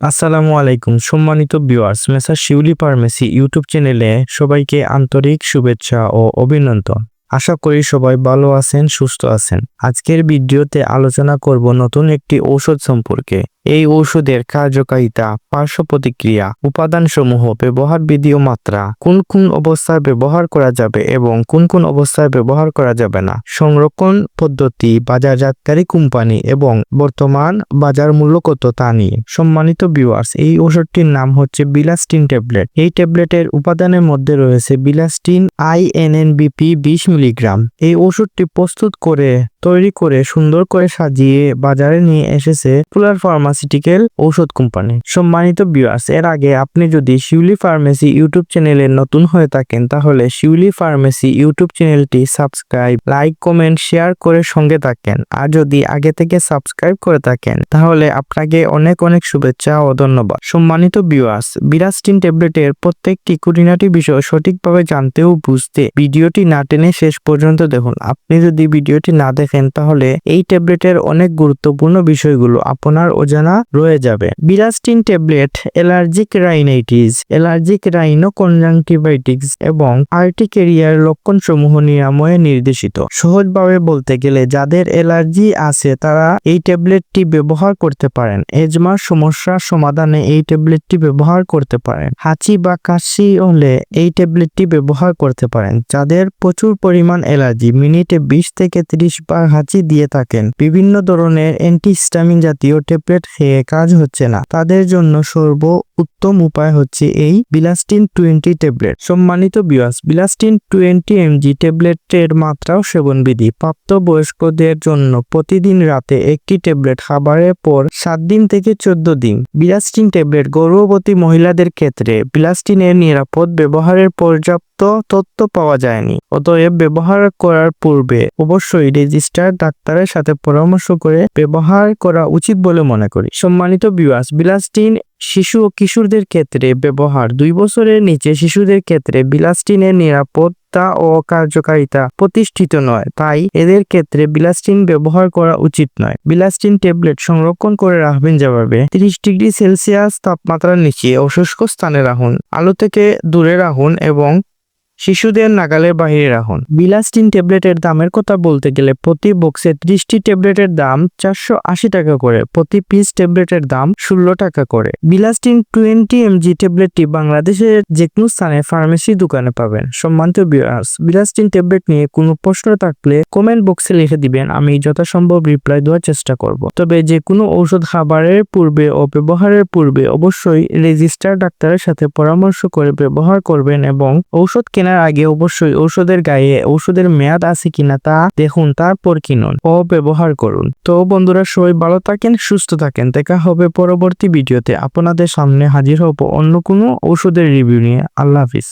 আসসালামু আলাইকুম, সম্মানিত viewers, Messrs Shiuli pharmacy YouTube চ্যানেলে সবাইকে আন্তরিক শুভেচ্ছা ও অভিনন্দন। আশা করি সবাই ভালো আছেন, সুস্থ আছেন। আজকের ভিডিওতে আলোচনা করব নতুন একটি ঔষধ সম্পর্কে। এই ঔষধের কার্যকারিতা পার্শ্ব প্রতিক্রিয়া উপাদানসমূহ, ব্যবহার বিধি ও মাত্রা, কোন কোন অবস্থায় ব্যবহার করা যাবে এবং কোন কোন অবস্থায় ব্যবহার করা যাবে না, সংরক্ষণ পদ্ধতি, বাজারজাতকারী কোম্পানি এবং বর্তমান বাজার মূল্য কত তা নিয়ে। সম্মানিত ভিউয়ার্স এই ওষুধটির নাম হচ্ছে বিলাস্টিন ট্যাবলেট। এই ট্যাবলেটের উপাদানের মধ্যে রয়েছে bilastine I N N INNBP বিশ মিলিগ্রাম। এই ওষুধটি প্রস্তুত করে তৈরি করে সুন্দর করে সাজিয়ে বাজারে নিয়ে এসেছে পুলার ফার্মাসিউটিক্যাল ঔষধ কোম্পানি। সম্মানিত ভিউয়ার্স এর আগে আপনি যদি শিউলি ফার্মেসি ইউটিউব চ্যানেলে নতুন হয়ে থাকেন, তাহলে শিউলি ফার্মেসি ইউটিউব চ্যানেলটি সাবস্ক্রাইব, লাইক, কমেন্ট, শেয়ার করে সঙ্গে থাকেন। আর যদি আগে থেকে সাবস্ক্রাইব করে থাকেন, তাহলে আপনাকে অনেক অনেক শুভেচ্ছা ও ধন্যবাদ। সম্মানিত ভিউয়ার্স বিরাস্টিন ট্যাবলেটের প্রত্যেকটি খুঁটিনাটি বিষয় সঠিকভাবে জানতে ও বুঝতে ভিডিওটি না টেনে শেষ পর্যন্ত দেখুন। আপনি যদি ভিডিওটি না দেখেন তাহলে এই ট্যাবলেটের অনেক গুরুত্বপূর্ণ বিষয়গুলো আপনার অজানা রয়ে যাবে। Bilastine tablet, allergic rhinitis, allergic rhino conjunctivitis এবং আর্টিকেরিয়ার লক্ষণসমূহ নিরাময়ে নির্দেশিত। সহজভাবে বলতে গেলে, যাদের অ্যালার্জি আছে, তারা এই ট্যাবলেটটি ব্যবহার করতে পারেন। এজমার সমস্যার সমাধানে এই ট্যাবলেটটি ব্যবহার করতে পারেন। হাঁচি বা কাশি হলে এই ট্যাবলেটটি ব্যবহার করতে পারেন। যাদের প্রচুর পরিমাণ অ্যালার্জি, মিনিটে বিশ থেকে ত্রিশ বার হাঁচি দিয়ে থাকেন। বিভিন্ন ধরনের অ্যান্টিহিস্টামিন জাতীয় ট্যাবলেট খেয়ে কাজ হচ্ছে না। তাদের জন্য সর্ব উত্তম উপায় হচ্ছে এই বিলাস্টিন টোয়েন্টি ট্যাবলেট সম্মানিত বিয়াস বিলাস্টিন টোয়েন্টি এমজি ট্যাবলেটের মাত্রাও সেবনবিধি। প্রাপ্তবয়স্কদের জন্য প্রতিদিন রাতে একটি ট্যাবলেট খাবারের পর সাত দিন থেকে চোদ্দ দিন। বিলাস্টিন ট্যাবলেট গর্ভবতী মহিলাদের ক্ষেত্রে বিলাস্টিনের নিরাপদ ব্যবহারের পর্যাপ্ত তথ্য পাওয়া যায়নি। অতএব ব্যবহার করার পূর্বে অবশ্যই রেজিস্টার ডাক্তারের সাথে পরামর্শ করে ব্যবহার করা উচিত বলে মনে করি। সম্মানিত বিয়াস বিলাস্টিন শিশু ও কিশোরদের ক্ষেত্রে ব্যবহার দুই বছরের নিচে শিশুদের ক্ষেত্রে বিলাস্টিনের নিরাপত্তা ও কার্যকারিতা প্রতিষ্ঠিত নয়, তাই এদের ক্ষেত্রে বিলাস্টিন ব্যবহার করা উচিত নয়। বিলাস্টিন ট্যাবলেট সংরক্ষণ করে রাখবেন যেভাবে, তিরিশ ডিগ্রি সেলসিয়াস তাপমাত্রার নিচে অশুষ্ক স্থানে রাখুন, আলো থেকে দূরে রাখুন এবং শিশুদের নাগালের বাহিরে রাখুন। বিলাস্টিন ট্যাবলেটের দামের কথা বলতে গেলে প্রতি বক্সে ত্রিশটি ট্যাবলেটের দাম চারশো আশি টাকা করে, প্রতি পিস ট্যাবলেটের দাম ষোলো টাকা করে। বিলাস্টিন টোয়েন্টি এমজি ট্যাবলেটটি বাংলাদেশের যে কোনো স্থানে ফার্মেসি দোকানে পাবেন। সম্মানিত বিয়ার্স বিলাস্টিন ট্যাবলেট নিয়ে কোনো প্রশ্ন থাকলে কমেন্ট বক্সে লিখে দিবেন, আমি যথাসম্ভব রিপ্লাই দেওয়ার চেষ্টা করব। তবে যে কোনো ঔষধ খাবারের পূর্বে ও ব্যবহারের পূর্বে অবশ্যই রেজিস্টার ডাক্তারের সাথে পরামর্শ করে ব্যবহার করবেন এবং ঔষধ কেনার আগে অবশ্যই ওষুধের গায়ে ওষুধের মেয়াদ আছে কিনা তা দেখুন, তারপর কিনুন ও ব্যবহার করুন। তো বন্ধুরা, সবাই ভালো থাকেন, সুস্থ থাকেন। দেখা হবে পরবর্তী ভিডিওতে। আপনাদের সামনে হাজির হব অন্য কোনো ওষুধের রিভিউ নিয়ে। আল্লাহ হাফিজ।